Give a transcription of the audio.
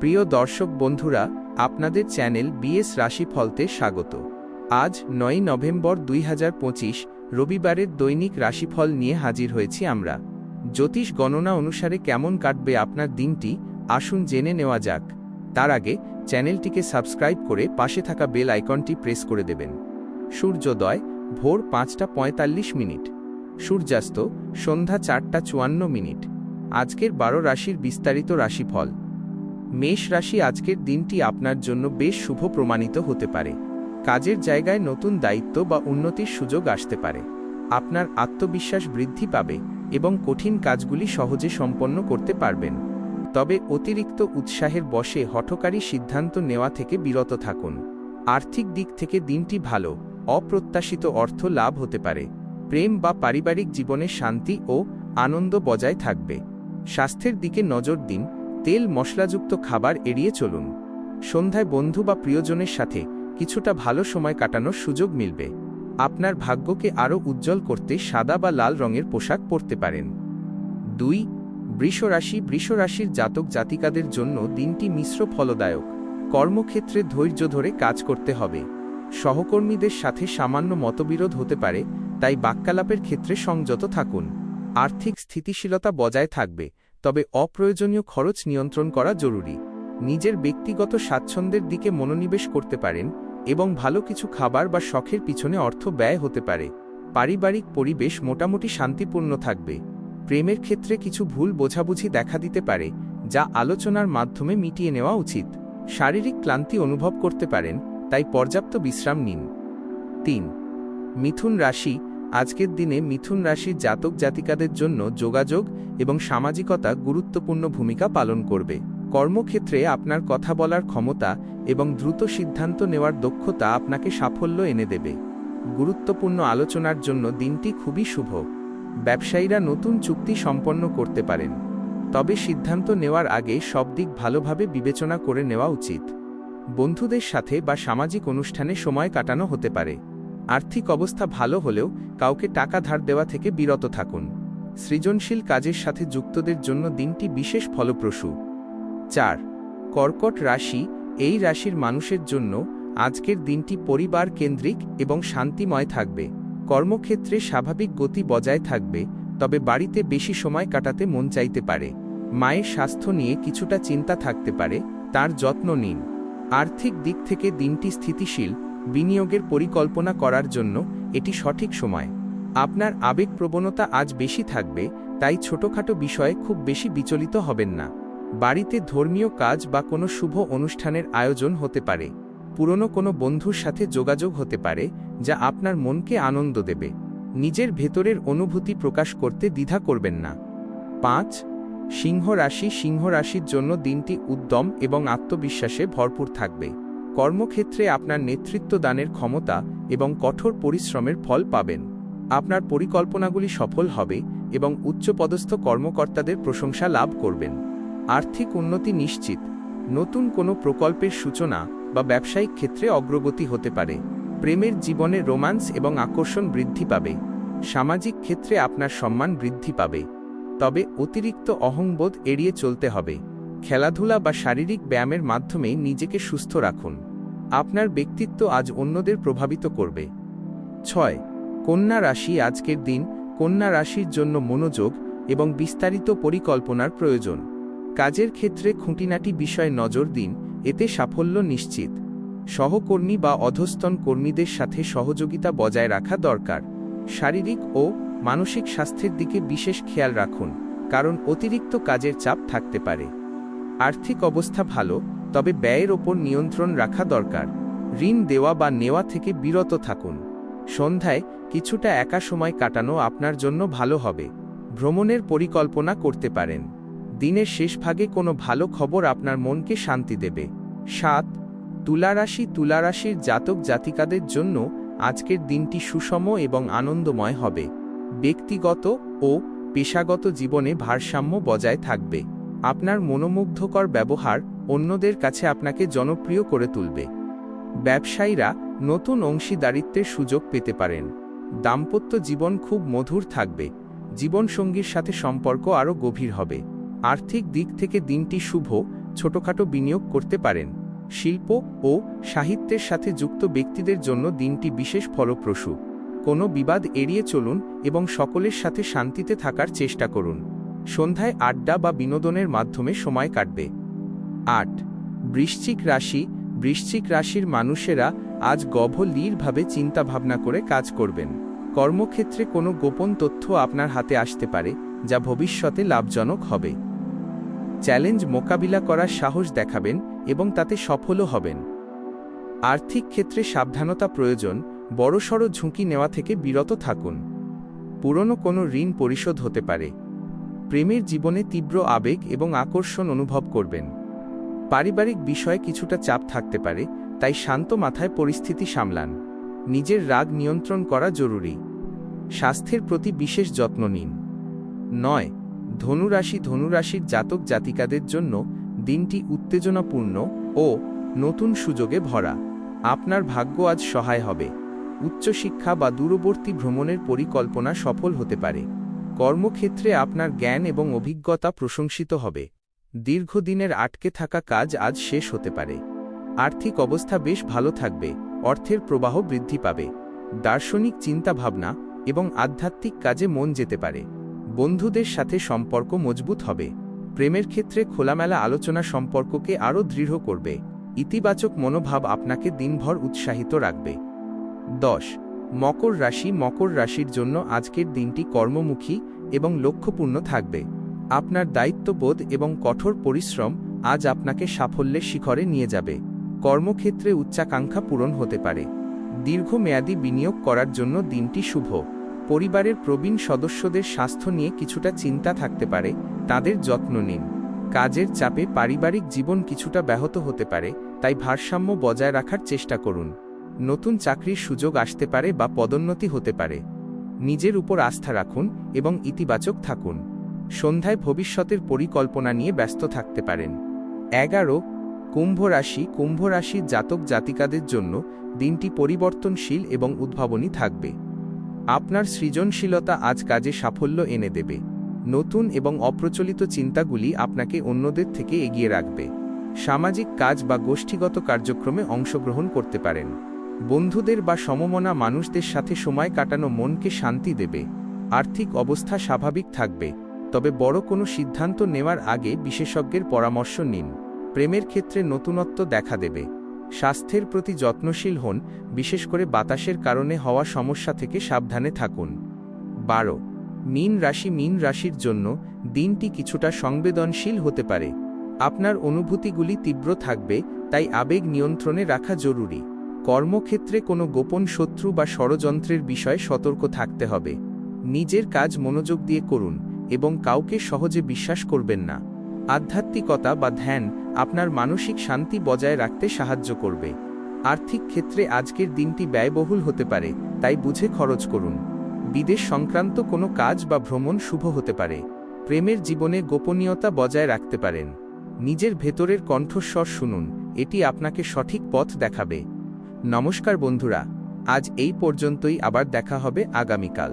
প্রিয় দর্শক বন্ধুরা, আপনাদের চ্যানেল বিএস রাশিফলতে স্বাগত। আজ নয় নভেম্বর দুই হাজার পঁচিশ, রবিবারের দৈনিক রাশিফল নিয়ে হাজির হয়েছি আমরা। জ্যোতিষ গণনা অনুসারে কেমন কাটবে আপনার দিনটি, আসুন জেনে নেওয়া যাক। তার আগে, চ্যানেলটিকে সাবস্ক্রাইব করে পাশে থাকা বেল আইকনটি প্রেস করে দেবেন। সূর্যোদয়, ভোর পাঁচটা পঁয়তাল্লিশ মিনিট। সূর্যাস্ত, সন্ধ্যা চারটা চুয়ান্ন মিনিট। আজকের বারো রাশির বিস্তারিত রাশিফল। মেষ রাশি আজকের দিনটি আপনার জন্য বেশ শুভ প্রমাণিত হতে পারে। কাজের জায়গায় নতুন দায়িত্ব বা উন্নতির সুযোগ আসতে পারে। আপনার আত্মবিশ্বাস বৃদ্ধি পাবে এবং কঠিন কাজগুলি সহজে সম্পন্ন করতে পারবেন। তবে অতিরিক্ত উৎসাহের বশে হঠকারী সিদ্ধান্ত নেওয়া থেকে বিরত থাকুন। আর্থিক দিক থেকে দিনটি ভালো, অপ্রত্যাশিত অর্থ লাভ হতে পারে। প্রেম বা পারিবারিক জীবনে শান্তি ও আনন্দ বজায় থাকবে। স্বাস্থ্যের দিকে নজর দিন তেল মশলাযুক্ত খাবার এড়িয়ে চলুন। সন্ধ্যায় বন্ধু বা প্রিয়জনের সাথে কিছুটা ভালো সময় কাটানোর সুযোগ মিলবে। আপনার ভাগ্যকে আরও উজ্জ্বল করতে সাদা বা লাল রঙের পোশাক পরতে পারেন। দুই, বৃষরাশি বৃষরাশির জাতক জাতিকাদের জন্য দিনটি মিশ্র ফলদায়ক। কর্মক্ষেত্রে ধৈর্য ধরে কাজ করতে হবে। সহকর্মীদের সাথে সামান্য মতবিরোধ হতে পারে, তাই বাক্যালাপের ক্ষেত্রে সংযত থাকুন। আর্থিক স্থিতিশীলতা বজায় থাকবে। তবে অপ্রয়োজনীয় খরচ নিয়ন্ত্রণ করা জরুরি। নিজের ব্যক্তিগত স্বাচ্ছন্দ্যের দিকে মনোনিবেশ করতে পারেন এবং ভালো কিছু খাবার বা শখের পিছনে অর্থ ব্যয় হতে পারে। পারিবারিক পরিবেশ মোটামুটি শান্তিপূর্ণ থাকবে। প্রেমের ক্ষেত্রে কিছু ভুল বোঝাবুঝি দেখা দিতে পারে, যা আলোচনার মাধ্যমে মিটিয়ে নেওয়া উচিত। শারীরিক ক্লান্তি অনুভব করতে পারেন, তাই পর্যাপ্ত বিশ্রাম নিন। তিন, মিথুন রাশি। আজকের দিনে মিথুন রাশির জাতক জাতিকাদের জন্য যোগাযোগ এবং সামাজিকতা গুরুত্বপূর্ণ ভূমিকা পালন করবে। কর্মক্ষেত্রে আপনার কথা বলার ক্ষমতা এবং দ্রুত সিদ্ধান্ত নেওয়ার দক্ষতা আপনাকে সাফল্য এনে দেবে। গুরুত্বপূর্ণ আলোচনার জন্য দিনটি খুবই শুভ। ব্যবসায়ীরা নতুন চুক্তি সম্পন্ন করতে পারেন। তবে সিদ্ধান্ত নেওয়ার আগে সব দিক ভালোভাবে বিবেচনা করে নেওয়া উচিত। বন্ধুদের সাথে বা সামাজিক অনুষ্ঠানে সময় কাটানো হতে পারে। আর্থিক অবস্থা ভালো হলেও কাউকে টাকা ধার দেওয়া থেকে বিরত থাকুন। সৃজনশীল কাজের সাথে যুক্তদের জন্য দিনটি বিশেষ ফলপ্রসূ। চার, কর্কট রাশি, এই রাশির মানুষের জন্য আজকের দিনটি পরিবার কেন্দ্রিক এবং শান্তিময় থাকবে। কর্মক্ষেত্রে স্বাভাবিক গতি বজায় থাকবে, তবে বাড়িতে বেশি সময় কাটাতে মন চাইতে পারে। মায়ের স্বাস্থ্য নিয়ে কিছুটা চিন্তা থাকতে পারে, তার যত্ন নিন। আর্থিক দিক থেকে দিনটি স্থিতিশীল, বিনিয়োগের পরিকল্পনা করার জন্য এটি সঠিক সময়। আপনার আবেগ প্রবণতা আজ বেশি থাকবে, তাই ছোটখাটো বিষয়ে খুব বেশি বিচলিত হবেন না। বাড়িতে ধর্মীয় কাজ বা কোনো শুভ অনুষ্ঠানের আয়োজন হতে পারে। পুরনো কোনো বন্ধুর সাথে যোগাযোগ হতে পারে, যা আপনার মনকে আনন্দ দেবে। নিজের ভেতরের অনুভূতি প্রকাশ করতে দ্বিধা করবেন না। পাঁচ, সিংহ রাশি সিংহ রাশির জন্য দিনটি উদ্যম এবং আত্মবিশ্বাসে ভরপুর থাকবে। কর্মক্ষেত্রে আপনার নেতৃত্ব দানের ক্ষমতা এবং কঠোর পরিশ্রমের ফল পাবেন। আপনার পরিকল্পনাগুলি সফল হবে এবং উচ্চপদস্থ কর্মকর্তাদের প্রশংসা লাভ করবেন। আর্থিক উন্নতি নিশ্চিত। নতুন কোনো প্রকল্পের সূচনা বা ব্যবসায়িক ক্ষেত্রে অগ্রগতি হতে পারে। প্রেমের জীবনে রোমান্স এবং আকর্ষণ বৃদ্ধি পাবে। সামাজিক ক্ষেত্রে আপনার সম্মান বৃদ্ধি পাবে। তবে অতিরিক্ত অহংবোধ এড়িয়ে চলতে হবে। খেলাধুলা বা শারীরিক ব্যায়ামের মাধ্যমে নিজেকে সুস্থ রাখুন। আপনার ব্যক্তিত্ব আজ অন্যদের প্রভাবিত করবে। ছয় কন্যা রাশি আজকের দিন কন্যা রাশির জন্য মনোযোগ এবং বিস্তারিত পরিকল্পনার প্রয়োজন। কাজের ক্ষেত্রে খুঁটিনাটি বিষয়ে নজর দিন, এতে সাফল্য নিশ্চিত। সহকর্মী বা অধস্তন কর্মীদের সাথে সহযোগিতা বজায় রাখা দরকার। শারীরিক ও মানসিক স্বাস্থ্যের দিকে বিশেষ খেয়াল রাখুন, কারণ অতিরিক্ত কাজের চাপ থাকতে পারে। আর্থিক অবস্থা ভালো, তবে ব্যয়ের ওপর নিয়ন্ত্রণ রাখা দরকার। ঋণ দেওয়া বা নেওয়া থেকে বিরত থাকুন। সন্ধ্যায় কিছুটা একা সময় কাটানো আপনার জন্য ভালো হবে। ভ্রমণের পরিকল্পনা করতে পারেন। দিনের শেষ ভাগে কোনো ভালো খবর আপনার মনকে শান্তি দেবে। সাত, তুলারাশি তুলারাশির জাতক জাতিকাদের জন্য আজকের দিনটি সুষম এবং আনন্দময় হবে। ব্যক্তিগত ও পেশাগত জীবনে ভারসাম্য বজায় থাকবে। আপনার মনোমুগ্ধকর ব্যবহার অন্যদের কাছে আপনাকে জনপ্রিয় করে তুলবে। ব্যবসায়ীরা নতুন অংশীদারিত্বের সুযোগ পেতে পারেন। দাম্পত্য জীবন খুব মধুর থাকবে। জীবনসঙ্গীর সাথে সম্পর্ক আরও গভীর হবে। আর্থিক দিক থেকে দিনটি শুভ, ছোটখাটো বিনিয়োগ করতে পারেন। শিল্প ও সাহিত্যের সাথে যুক্ত ব্যক্তিদের জন্য দিনটি বিশেষ ফলপ্রসূ। কোনো বিবাদ এড়িয়ে চলুন এবং সকলের সাথে শান্তিতে থাকার চেষ্টা করুন। সন্ধ্যায় আড্ডা বা বিনোদনের মাধ্যমে সময় কাটবে। আট। বৃশ্চিক রাশি। বৃশ্চিক রাশির মানুষেরা আজ গভীরভাবে চিন্তাভাবনা করে কাজ করবেন। কর্মক্ষেত্রে কোনো গোপন তথ্য আপনার হাতে আসতে পারে, যা ভবিষ্যতে লাভজনক হবে। চ্যালেঞ্জ মোকাবিলা করার সাহস দেখাবেন এবং তাতে সফলও হবেন। আর্থিক ক্ষেত্রে সাবধানতা প্রয়োজন, বড়সড় ঝুঁকি নেওয়া থেকে বিরত থাকুন। পুরনো কোনো ঋণ পরিশোধ হতে পারে। প্রেমের জীবনে তীব্র আবেগ এবং আকর্ষণ অনুভব করবেন। পারিবারিক বিষয়ে কিছুটা চাপ থাকতে পারে তাই শান্ত মাথায় পরিস্থিতি সামলান। নিজের রাগ নিয়ন্ত্রণ করা জরুরি। স্বাস্থ্যের প্রতি বিশেষ যত্ন নিন। নয়, ধনুরাশি ধনুরাশির জাতক জাতিকাদের জন্য দিনটি উত্তেজনাপূর্ণ ও নতুন সুযোগে ভরা। আপনার ভাগ্য আজ সহায় হবে। উচ্চশিক্ষা বা দূরবর্তী ভ্রমণের পরিকল্পনা সফল হতে পারে। কর্মক্ষেত্রে আপনার জ্ঞান এবং অভিজ্ঞতা প্রশংসিত হবে। দীর্ঘদিনের আটকে থাকা কাজ আজ শেষ হতে পারে। আর্থিক অবস্থা বেশ ভালো থাকবে, অর্থের প্রবাহ বৃদ্ধি পাবে, দার্শনিক চিন্তাভাবনা এবং আধ্যাত্মিক কাজে মন যেতে পারে, বন্ধুদের সাথে সম্পর্ক মজবুত হবে, প্রেমের ক্ষেত্রে খোলামেলা আলোচনা সম্পর্ককে আরও দৃঢ় করবে, ইতিবাচক মনোভাব আপনাকে দিনভর উৎসাহিত রাখবে। দশ, মকর রাশি মকর রাশির জন্য আজকের দিনটি কর্মমুখী এবং লক্ষ্যপূর্ণ থাকবে, আপনার দায়িত্ববোধ এবং কঠোর পরিশ্রম আজ আপনাকে সাফল্যের শিখরে নিয়ে যাবে। কর্মক্ষেত্রে উচ্চাকাঙ্ক্ষা পূরণ হতে পারে। দীর্ঘমেয়াদী বিনিয়োগ করার জন্য দিনটি শুভ। পরিবারের প্রবীণ সদস্যদের স্বাস্থ্য নিয়ে কিছুটা চিন্তা থাকতে পারে, তাদের যত্ন নিন। কাজের চাপে পারিবারিক জীবন কিছুটা ব্যাহত হতে পারে, তাই ভারসাম্য বজায় রাখার চেষ্টা করুন। নতুন চাকরির সুযোগ আসতে পারে বা পদোন্নতি হতে পারে। নিজের উপর আস্থা রাখুন এবং ইতিবাচক থাকুন। সন্ধ্যায় ভবিষ্যতের পরিকল্পনা নিয়ে ব্যস্ত থাকতে পারেন। এগারো কুম্ভ রাশি, কুম্ভ রাশির জাতক জাতিকাদের জন্য দিনটি পরিবর্তনশীল এবং উদ্ভাবনী থাকবে। আপনার সৃজনশীলতা আজ কাজে সাফল্য এনে দেবে। নতুন এবং অপ্রচলিত চিন্তাগুলি আপনাকে অন্যদের থেকে এগিয়ে রাখবে। সামাজিক কাজ বা গোষ্ঠীগত কার্যক্রমে অংশগ্রহণ করতে পারেন। বন্ধুদের বা সমমনা মানুষদের সাথে সময় কাটানো মনকে শান্তি দেবে। আর্থিক অবস্থা স্বাভাবিক থাকবে। তবে বড় কোনো সিদ্ধান্ত নেওয়ার আগে বিশেষজ্ঞের পরামর্শ নিন। প্রেমের ক্ষেত্রে নতুনত্ব দেখা দেবে। স্বাস্থ্যের প্রতি যত্নশীল হন, বিশেষ করে বাতাসের কারণে হওয়া সমস্যা থেকে সাবধানে থাকুন। বারো, মীন রাশি মীন রাশির জন্য দিনটি কিছুটা সংবেদনশীল হতে পারে। আপনার অনুভূতিগুলি তীব্র থাকবে, তাই আবেগ নিয়ন্ত্রণে রাখা জরুরি। কর্মক্ষেত্রে কোনো গোপন শত্রু বা ষড়যন্ত্রের বিষয়ে সতর্ক থাকতে হবে। নিজের কাজ মনোযোগ দিয়ে করুন এবং কাউকে সহজে বিশ্বাস করবেন না। আধ্যাত্মিকতা বা ধ্যান আপনার মানসিক শান্তি বজায় রাখতে সাহায্য করবে। আর্থিক ক্ষেত্রে আজকের দিনটি ব্যয়বহুল হতে পারে, তাই বুঝে খরচ করুন। বিদেশ সংক্রান্ত কোনো কাজ বা ভ্রমণ শুভ হতে পারে। প্রেমের জীবনে গোপনীয়তা বজায় রাখতে পারেন। নিজের ভেতরের কণ্ঠস্বর শুনুন, এটি আপনাকে সঠিক পথ দেখাবে। নমস্কার বন্ধুরা, আজ এই পর্যন্তই, আবার দেখা হবে আগামীকাল।